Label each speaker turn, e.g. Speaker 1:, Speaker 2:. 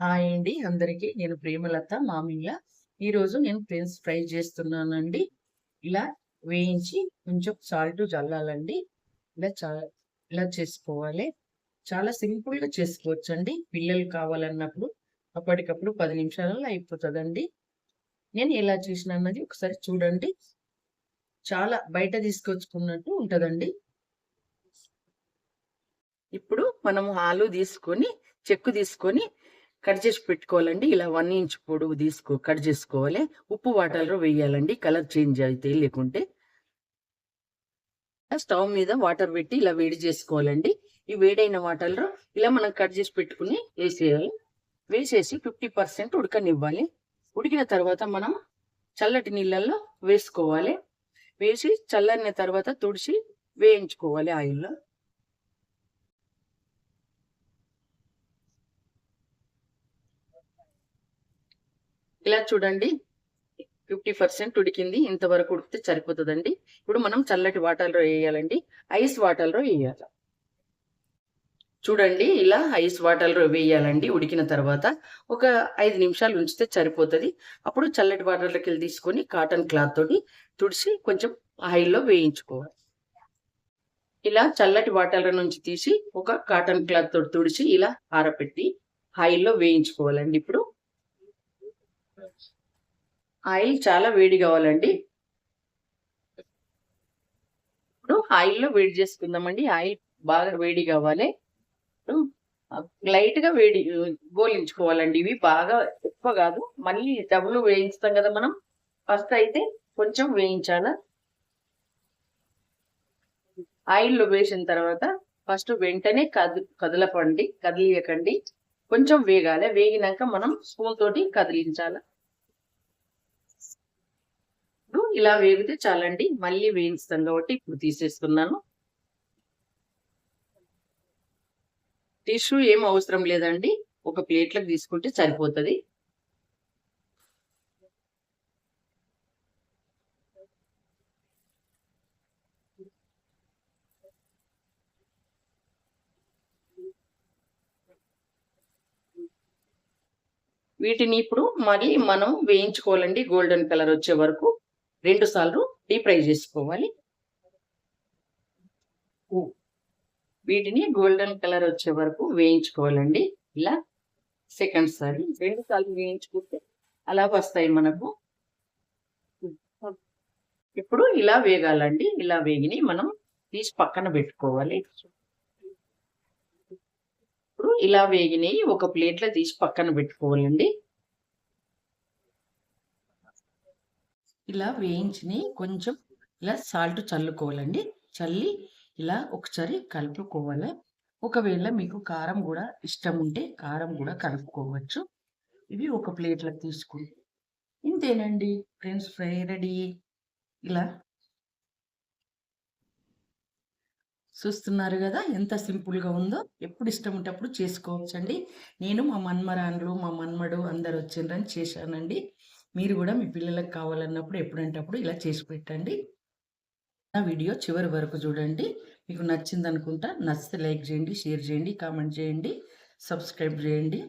Speaker 1: Hi అండి. అందరికీ నేను ప్రేమలత మామయ్య ఈరోజు నేను ఫ్రెండ్స్ ఫ్రై చేస్తున్నానండి. ఇలా వేయించి కొంచెం సాల్ట్ చల్లాలండి. ఇలా చా ఇలా చేసుకోవాలి. చాలా సింపుల్గా చేసుకోవచ్చు అండి పిల్లలు కావాలన్నప్పుడు అప్పటికప్పుడు పది నిమిషాలలో అయిపోతుందండి. నేను ఎలా చేసిన అన్నది ఒకసారి చూడండి. చాలా బయట తీసుకొచ్చుకున్నట్టు ఉంటుందండి. ఇప్పుడు మనము ఆలు తీసుకొని చెక్కు తీసుకొని కట్ చేసి పెట్టుకోవాలండి. ఇలా వన్ ఇంచ్ పొడవు తీసుకో కట్ చేసుకోవాలి. ఉప్పు వాటర్లో వేయాలండి. కలర్ చేంజ్ అయితే లేకుంటే స్టవ్ మీద వాటర్ పెట్టి ఇలా వేడి చేసుకోవాలండి. ఈ వేడైన వాటర్లో ఇలా మనం కట్ చేసి పెట్టుకుని వేసేయాలి. వేసేసి ఫిఫ్టీ పర్సెంట్ ఉడకనివ్వాలి. ఉడికిన తర్వాత మనం చల్లటి నీళ్ళల్లో వేసుకోవాలి. వేసి చల్లని తర్వాత తుడిచి వేయించుకోవాలి ఆయిల్లో. ఇలా చూడండి. ఫిఫ్టీ పర్సెంట్ ఉడికింది. ఇంతవరకు ఉడికితే సరిపోతుందండి. ఇప్పుడు మనం చల్లటి వాటర్లో వేయాలండి. ఐస్ వాటర్లో వేయాలి. చూడండి ఇలా ఐస్ వాటర్లో వేయాలండి. ఉడికిన తర్వాత ఒక ఐదు నిమిషాలు ఉంచితే సరిపోతుంది. అప్పుడు చల్లటి వాటర్లోకి వెళ్ళి తీసుకొని కాటన్ క్లాత్ తోటి తుడిచి కొంచెం ఆయిల్లో వేయించుకోవాలి. ఇలా చల్లటి వాటర్ల నుంచి తీసి ఒక కాటన్ క్లాత్ తోటి తుడిచి ఇలా ఆరపెట్టి ఆయిల్లో వేయించుకోవాలండి ఇప్పుడు. ఆయిల్ చాలా వేడి కావాలండి. ఇప్పుడు ఆయిల్లో వేడి చేసుకుందామండి. ఆయిల్ బాగా వేడి కావాలి. లైట్గా వేడి గోలించుకోవాలండి. ఇవి బాగా ఎక్కువ కాదు. మళ్ళీ డబ్బులు వేయించుతాం కదా మనం. ఫస్ట్ అయితే కొంచెం వేయించాల? ఆయిల్లో వేసిన తర్వాత ఫస్ట్ వెంటనే కదు కదలపండి. కదిలియకండి. కొంచెం వేగాలి. వేగినాక మనం స్పూన్ తోటి కదిలించాలి ఇప్పుడు ఇలా వేగితే చాలండి. మళ్ళీ వేయిస్తాం కాబట్టి ఇప్పుడు తీసేస్తున్నాను టిష్యూ ఏం అవసరం లేదండి. ఒక ప్లేట్లకు తీసుకుంటే సరిపోతుంది. వీటిని ఇప్పుడు మళ్ళీ మనం వేయించుకోవాలండి. గోల్డెన్ కలర్ వచ్చే వరకు. రెండు సార్లు డీప్ ఫ్రై చేసుకోవాలి. వీటిని గోల్డెన్ కలర్ వచ్చే వరకు వేయించుకోవాలండి. ఇలా సెకండ్ సారి రెండు సార్లు వేయించుకుంటే అలా వస్తాయి మనకు. ఇప్పుడు ఇలా వేగాలండి. ఇలా వేగిని మనం తీసి పక్కన పెట్టుకోవాలి. ఇప్పుడు ఇలా వేగిని ఒక ప్లేట్లో తీసి పక్కన పెట్టుకోవాలండి. ఇలా వేయించి కొంచెం ఇలా సాల్ట్ చల్లుకోవాలండి. చల్లి ఇలా ఒకసారి కలుపుకోవాలి. ఒకవేళ మీకు కారం కూడా ఇష్టం ఉంటే కారం కూడా కలుపుకోవచ్చు. ఇవి ఒక ప్లేట్లకు తీసుకుని ఇంతేనండి. Friends fry ready. ఇలా. చూస్తున్నారు కదా ఎంత సింపుల్గా ఉందో. ఎప్పుడు ఇష్టం ఉంటే అప్పుడు చేసుకోవచ్చండి. నేను మా మన్మరాన్లు మా మన్మడు అందరు వచ్చిండ్రని చేశానండి. మీరు కూడా మీ పిల్లలకు కావాలన్నప్పుడు ఎప్పుడంటే అప్పుడు ఇలా చేసి పెట్టండి. నా వీడియో చివరి వరకు చూడండి. మీకు నచ్చింది అనుకుంటా నచ్చితే లైక్ చేయండి షేర్ చేయండి కామెంట్ చేయండి సబ్స్క్రైబ్ చేయండి.